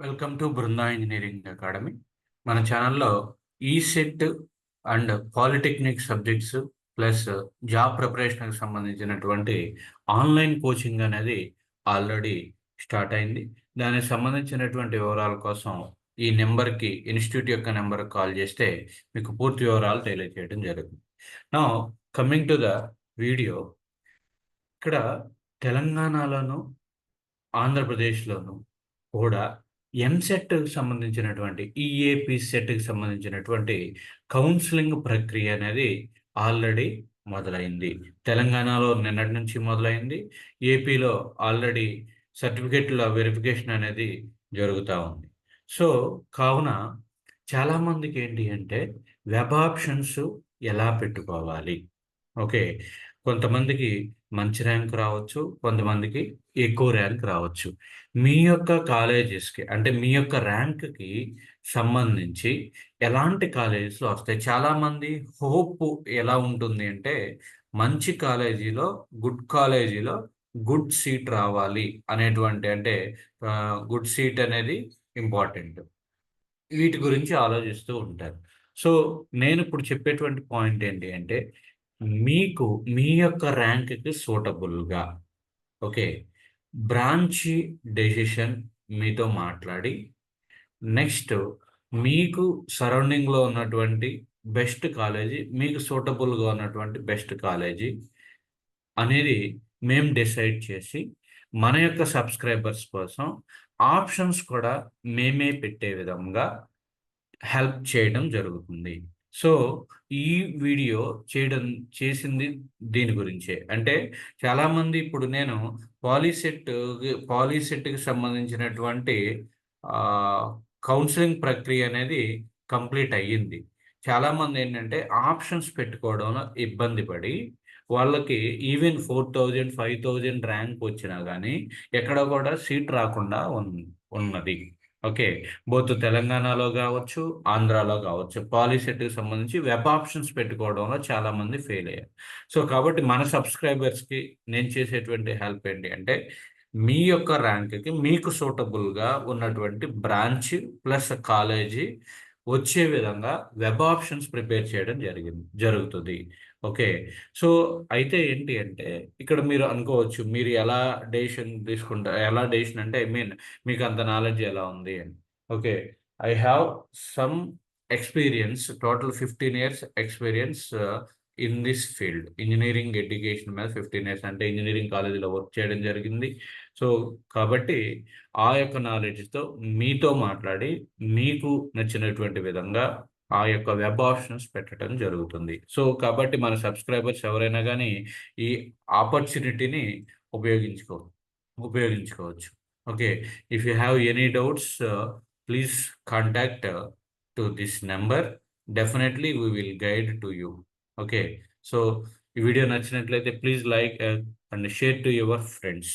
Welcome to Brinda Engineering Academy. మన ఛానల్లో ECET and polytechnic subjects plus job ప్రిపరేషన్కి సంబంధించినటువంటి online coaching అనేది already start అయింది. దానికి సంబంధించినటువంటి వివరాల కోసం ఈ నెంబర్కి ఇన్స్టిట్యూట్ యొక్క నెంబర్కి కాల్ చేస్తే మీకు పూర్తి వివరాలు తెలియజేయడం జరుగుతుంది. నా కమింగ్ టు ద వీడియో ఇక్కడ తెలంగాణలోను ఆంధ్రప్రదేశ్లోను కూడా ఎంసెట్ సంబంధించినటువంటి e, ఈఏపి సెట్కి సంబంధించినటువంటి కౌన్సిలింగ్ ప్రక్రియ అనేది ఆల్రెడీ మొదలైంది. తెలంగాణలో నిన్నటి నుంచి మొదలైంది. ఏపీలో ఆల్రెడీ సర్టిఫికెట్ల వెరిఫికేషన్ అనేది జరుగుతూ ఉంది. సో కావున చాలామందికి ఏంటి అంటే వెబ్ ఆప్షన్స్ ఎలా పెట్టుకోవాలి? ఓకే. కొంతమందికి మంచి ర్యాంక్ రావచ్చు కొంతమందికి ఎక్కువ ర్యాంక్ రావచ్చు. మీ యొక్క కాలేజెస్కి అంటే మీ యొక్క ర్యాంక్కి సంబంధించి ఎలాంటి కాలేజెస్లో వస్తాయి? చాలామంది హోప్ ఎలా ఉంటుంది అంటే మంచి కాలేజీలో గుడ్ కాలేజీలో గుడ్ సీట్ రావాలి అనేటువంటి అంటే గుడ్ సీట్ అనేది ఇంపార్టెంట్. వీటి గురించి ఆలోచిస్తూ ఉంటారు. సో నేను ఇప్పుడు చెప్పేటువంటి పాయింట్ ఏంటి అంటే మీకు మీ యొక్క ర్యాంక్కి సూటబుల్గా. ఓకే. బ్రాంచి డెసిషన్ మీతో మాట్లాడి నెక్స్ట్ మీకు సరౌండింగ్లో ఉన్నటువంటి బెస్ట్ కాలేజీ మీకు సూటబుల్గా ఉన్నటువంటి బెస్ట్ కాలేజీ అనేది మేము డిసైడ్ చేసి మన యొక్క సబ్స్క్రైబర్స్ కోసం ఆప్షన్స్ కూడా మేమే పెట్టే విధంగా హెల్ప్ చేయడం జరుగుతుంది. సో ఈ వీడియో చేయడం చేసింది దీని గురించే. అంటే చాలామంది ఇప్పుడు నేను పాలీసెట్ పాలీసెట్కి సంబంధించినటువంటి కౌన్సిలింగ్ ప్రక్రియ అనేది కంప్లీట్ అయ్యింది. చాలామంది ఏంటంటే ఆప్షన్స్ పెట్టుకోవడంలో ఇబ్బంది పడి వాళ్ళకి even four thousand five thousand rank వచ్చినా కానీ ఎక్కడ కూడా సీట్ రాకుండా ఉన్నది. ఓకే. బోత్ తెలంగాణలో కావచ్చు ఆంధ్రాలో కావచ్చు పాలిసెట్కి సంబంధించి వెబ్ ఆప్షన్స్ పెట్టుకోవడంలో చాలా మంది ఫెయిల్ అయ్యారు. సో కాబట్టి మన సబ్స్క్రైబర్స్కి నేను చేసేటువంటి హెల్ప్ ఏంటి అంటే మీ యొక్క ర్యాంక్కి మీకు సూటబుల్గా ఉన్నటువంటి బ్రాంచ్ ప్లస్ కాలేజీ వచ్చే విధంగా వెబ్ ఆప్షన్స్ ప్రిపేర్ చేయడం జరిగింది జరుగుతుంది. ఓకే. సో అయితే ఏంటి అంటే ఇక్కడ మీరు అనుకోవచ్చు మీరు ఎలా డెసిషన్ తీసుకుంటారు ఎలా డెసిషన్ అంటే ఐ మీన్ మీకు అంత నాలెడ్జ్ ఎలా ఉంది అని. Okay. I have some experience total fifteen years experience in this field engineering education మీద ఫిఫ్టీన్ ఇయర్స్ అంటే ఇంజనీరింగ్ కాలేజీలో వర్క్ చేయడం జరిగింది. సో కాబట్టి ఆ యొక్క నాలెడ్జ్తో మీతో మాట్లాడి మీకు నచ్చినటువంటి విధంగా ఆ యొక్క వెబ్ ఆప్షన్స్ పెట్టడం జరుగుతుంది. సో కాబట్టి మన సబ్స్క్రైబర్స్ ఎవరైనా కానీ ఈ ఆపర్చునిటీని ఉపయోగించుకో ఉపయోగించుకోవచ్చు. Okay if you have any doubts please contact to this number definitely we will guide to you okay so ఈ వీడియో నచ్చినట్లయితే please like and share to your friends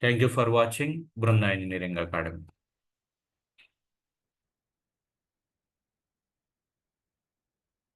thank you for watching Brinda Engineering Academy